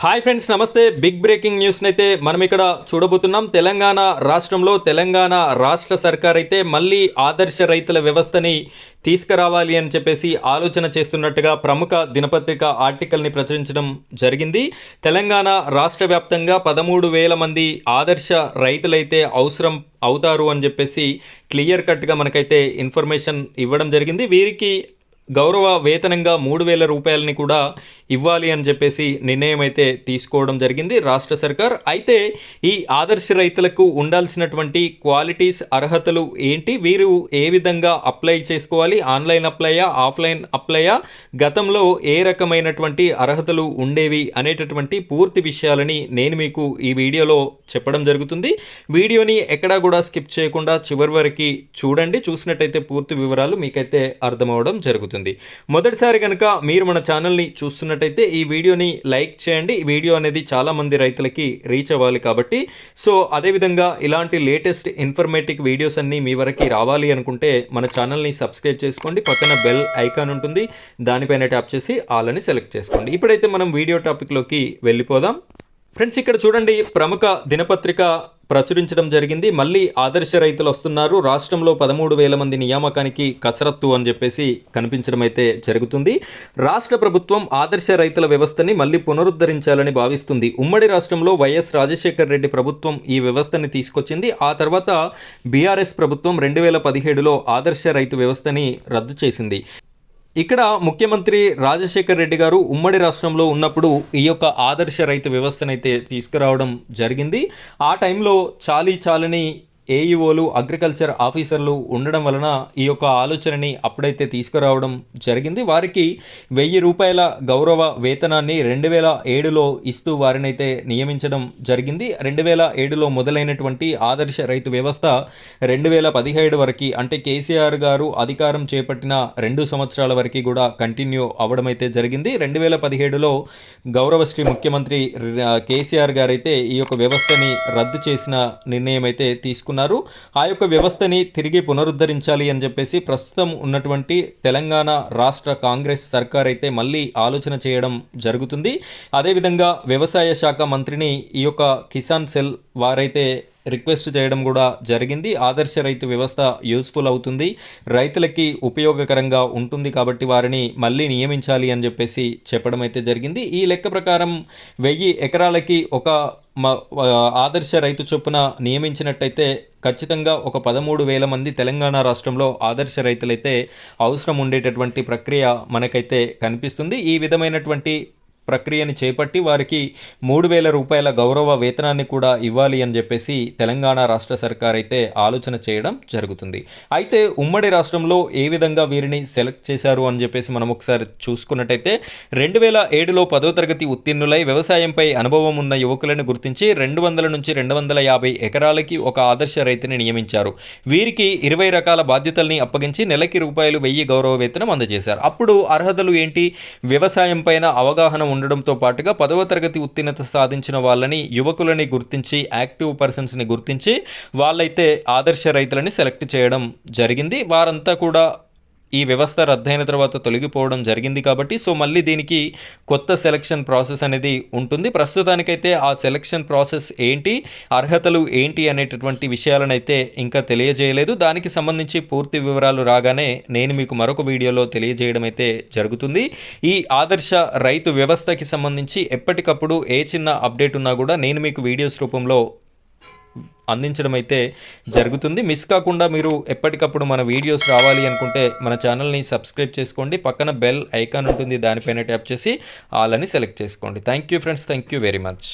Hi friends నమస్తే. Big breaking news అయితే మనం ఇక్కడ చూడబోతున్నాం. తెలంగాణ రాష్ట్రంలో తెలంగాణ రాష్ట్ర సర్కార్ అయితే మళ్ళీ ఆదర్శ రైతుల వ్యవస్థని తీసుకురావాలి అని చెప్పేసి ఆలోచన చేస్తున్నట్టుగా ప్రముఖ దినపత్రిక ఆర్టికల్ని ప్రచురించడం జరిగింది. తెలంగాణ రాష్ట్ర వ్యాప్తంగా పదమూడు వేల మంది ఆదర్శ రైతులైతే అవసరం అవుతారు అని చెప్పేసి క్లియర్ కట్గా మనకైతే ఇన్ఫర్మేషన్ ఇవ్వడం జరిగింది. వీరికి గౌరవ వేతనంగా మూడు వేల రూపాయలని కూడా ఇవ్వాలి అని చెప్పేసి నిర్ణయం అయితే తీసుకోవడం జరిగింది రాష్ట్ర సర్కార్. అయితే ఈ ఆదర్శ రైతులకు ఉండాల్సినటువంటి క్వాలిటీస్ అర్హతలు ఏంటి? వీరు ఏ విధంగా అప్లై చేసుకోవాలి? ఆన్లైన్ అప్లైయా ఆఫ్లైన్ అప్లైయా? గతంలో ఏ రకమైనటువంటి అర్హతలు ఉండేవి అనేటటువంటి పూర్తి విషయాలని నేను మీకు ఈ వీడియోలో చెప్పడం జరుగుతుంది. వీడియోని ఎక్కడా కూడా స్కిప్ చేయకుండా చివరి వరకు చూడండి. చూసినట్టయితే పూర్తి వివరాలు మీకైతే అర్థమవడం జరుగుతుంది. మొదటిసారి కనుక మీరు మన ఛానల్ని చూస్తున్నట్టయితే ఈ వీడియోని లైక్ చేయండి. ఈ వీడియో అనేది చాలామంది రైతులకి రీచ్ అవ్వాలి కాబట్టి. సో అదేవిధంగా ఇలాంటి లేటెస్ట్ ఇన్ఫర్మేటివ్ వీడియోస్ అన్నీ మీ వరకు రావాలి అనుకుంటే మన ఛానల్ని సబ్స్క్రైబ్ చేసుకోండి. పక్కన బెల్ ఐకాన్ ఉంటుంది. దానిపైన ట్యాప్ చేసి ఆల్ అని సెలెక్ట్ చేసుకోండి. ఇప్పుడైతే మనం వీడియో టాపిక్లోకి వెళ్ళిపోదాం. ఫ్రెండ్స్ ఇక్కడ చూడండి ప్రముఖ దినపత్రిక ప్రచురించడం జరిగింది. మళ్ళీ ఆదర్శ రైతులు వస్తున్నారు. రాష్ట్రంలో పదమూడు వేల మంది నియామకానికి కసరత్తు అని చెప్పేసి కనిపించడం అయితే జరుగుతుంది. రాష్ట్ర ప్రభుత్వం ఆదర్శ రైతుల వ్యవస్థని మళ్ళీ పునరుద్ధరించాలని భావిస్తుంది. ఉమ్మడి రాష్ట్రంలో వైఎస్ రాజశేఖర్ రెడ్డి ప్రభుత్వం ఈ వ్యవస్థని తీసుకొచ్చింది. ఆ తర్వాత బీఆర్ఎస్ ప్రభుత్వం రెండు వేల పదిహేడులో ఆదర్శ రైతు వ్యవస్థని రద్దు చేసింది. ఇక్కడ ముఖ్యమంత్రి రాజశేఖర్ రెడ్డి గారు ఉమ్మడి రాష్ట్రంలో ఉన్నప్పుడు ఈ యొక్క ఆదర్శ రైతు వ్యవస్థనైతే తీసుకురావడం జరిగింది. ఆ టైంలో చాలీ చాలని ఏఈఓలు అగ్రికల్చర్ ఆఫీసర్లు ఉండడం వలన ఈ యొక్క ఆలోచనని అప్పుడైతే తీసుకురావడం జరిగింది. వారికి వెయ్యి రూపాయల గౌరవ వేతనాన్ని రెండు వేల ఏడులో ఇస్తూ వారినైతే నియమించడం జరిగింది. రెండు వేల ఏడులో మొదలైనటువంటి ఆదర్శ రైతు వ్యవస్థ రెండు వేల పదిహేడు వరకు అంటే కేసీఆర్ గారు అధికారం చేపట్టిన రెండు సంవత్సరాల వరకు కూడా కంటిన్యూ అవ్వడం అయితే జరిగింది. రెండు వేల పదిహేడులో గౌరవశ్రీ ముఖ్యమంత్రి కేసీఆర్ గారైతే ఈ యొక్క వ్యవస్థని రద్దు చేసిన నిర్ణయం అయితే తీసుకున్నారు ఆ యొక్క వ్యవస్థని తిరిగి పునరుద్ధరించాలి అని చెప్పేసి ప్రస్తుతం ఉన్నటువంటి తెలంగాణ రాష్ట్ర కాంగ్రెస్ సర్కార్ అయితే మళ్ళీ ఆలోచన చేయడం జరుగుతుంది. అదేవిధంగా వ్యవసాయ శాఖ మంత్రిని ఈ యొక్క కిసాన్ సెల్ వారైతే రిక్వెస్ట్ చేయడం కూడా జరిగింది. ఆదర్శ రైతు వ్యవస్థ యూస్ఫుల్ అవుతుంది. రైతులకి ఉపయోగకరంగా ఉంటుంది కాబట్టి వారిని మళ్ళీ నియమించాలి అని చెప్పేసి చెప్పడం అయితే జరిగింది. ఈ లెక్క ప్రకారం వెయ్యి ఎకరాలకి ఒక మ- ఆదర్శ రైతు చొప్పున నియమించినట్టయితే ఖచ్చితంగా ఒక పదమూడు వేల మంది తెలంగాణ రాష్ట్రంలో ఆదర్శ రైతులైతే అవసరం ఉండేటటువంటి ప్రక్రియ మనకైతే కనిపిస్తుంది. ఈ విధమైనటువంటి ప్రక్రియని చేపట్టి వారికి మూడు వేల రూపాయల గౌరవ వేతనాన్ని కూడా ఇవ్వాలి అని చెప్పేసి తెలంగాణ రాష్ట్ర సర్కార్ అయితే ఆలోచన చేయడం జరుగుతుంది. అయితే ఉమ్మడి రాష్ట్రంలో ఏ విధంగా వీరిని సెలెక్ట్ చేశారు అని చెప్పేసి మనం ఒకసారి చూసుకున్నట్టయితే రెండు వేల ఏడులో పదో తరగతి ఉత్తీర్ణులై వ్యవసాయంపై అనుభవం ఉన్న యువకులను గుర్తించి రెండు వందల నుంచి రెండు వందల యాభై ఎకరాలకి ఒక ఆదర్శ రైతుని నియమించారు. వీరికి ఇరవై రకాల బాధ్యతల్ని అప్పగించి నెలకి రూపాయలు వెయ్యి గౌరవ వేతనం అందజేశారు. అప్పుడు అర్హతలు ఏంటి? వ్యవసాయం పైన అవగాహన ఉండడంతో పాటుగా పదవ తరగతి ఉత్తీర్ణత సాధించిన వాళ్ళని యువకులని గుర్తించి యాక్టివ్ పర్సన్స్ని గుర్తించి వాళ్ళైతే ఆదర్శ రైతులని సెలెక్ట్ చేయడం జరిగింది. వారంతా కూడా ఈ వ్యవస్థ రద్దయిన తర్వాత తొలగిపోవడం జరిగింది కాబట్టి సో మళ్ళీ దీనికి కొత్త సెలక్షన్ ప్రాసెస్ అనేది ఉంటుంది. ప్రస్తుతానికైతే ఆ సెలక్షన్ ప్రాసెస్ ఏంటి అర్హతలు ఏంటి అనేటటువంటి విషయాలనైతే ఇంకా తెలియజేయలేదు. దానికి సంబంధించి పూర్తి వివరాలు రాగానే నేను మీకు మరొక వీడియోలో తెలియజేయడం అయితే జరుగుతుంది. ఈ ఆదర్శ రైతు వ్యవస్థకి సంబంధించి ఎప్పటికప్పుడు ఏ చిన్న అప్డేట్ ఉన్నా కూడా నేను మీకు వీడియోస్ రూపంలో అందించడం అయితే జరుగుతుంది. మిస్ కాకుండా మీరు ఎప్పటికప్పుడు మన వీడియోస్ రావాలి అనుకుంటే మన ఛానల్ని సబ్స్క్రైబ్ చేసుకోండి. పక్కన బెల్ ఐకాన్ ఉంటుంది దానిపైన ట్యాప్ చేసి ఆల్ అని సెలెక్ట్ చేసుకోండి. Thank you friends thank you very much